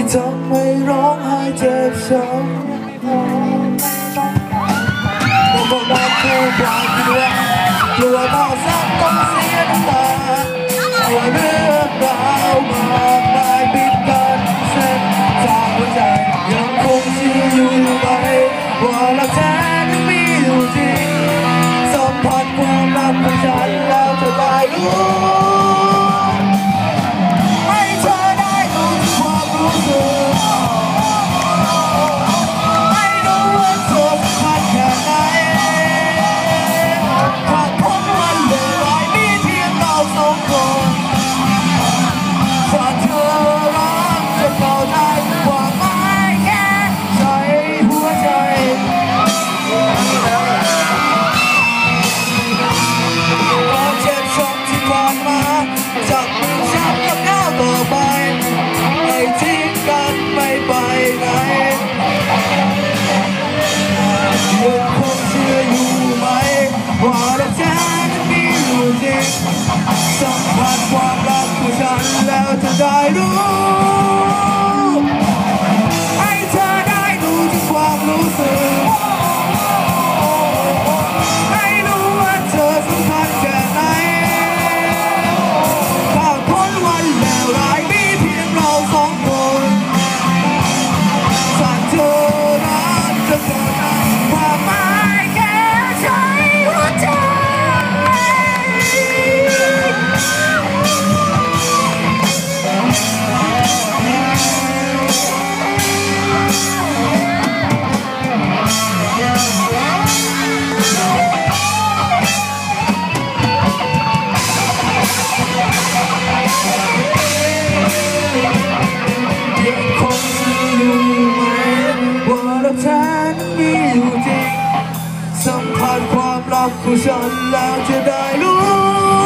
ที่ทำให้ร้องไห้เจ็บช้ำแต่บอกว่าคู่กลายคิดว่ากลัวเราสักต้องเสียน้ำตากลัวเรื่องราวมากมายปิดกันเส้นทางหัวใจยังคงเชื่ออยู่ไหมว่ารักแท้นั้นมีอยู่จริงสัมผัสความรักของฉันแล้วเธอได้รู้ มาจับจับกับก้าวต่อไปไม่ทิ้งกันไม่ไปไหนยังคงเชื่ออยู่ไหมว่ารักแท้นั้นมีอยู่จริงสัมผัสความรักของฉันแล้วจะได้รู้ 不想了解太多。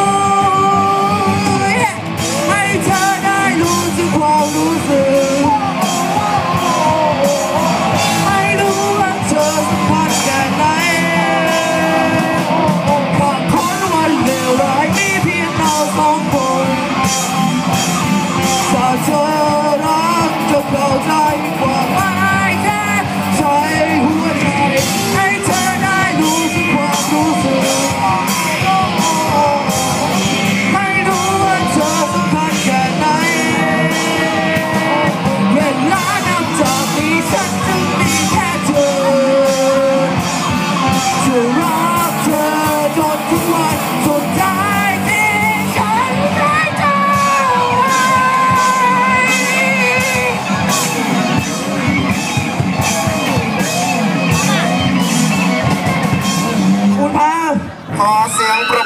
nossa é um problema.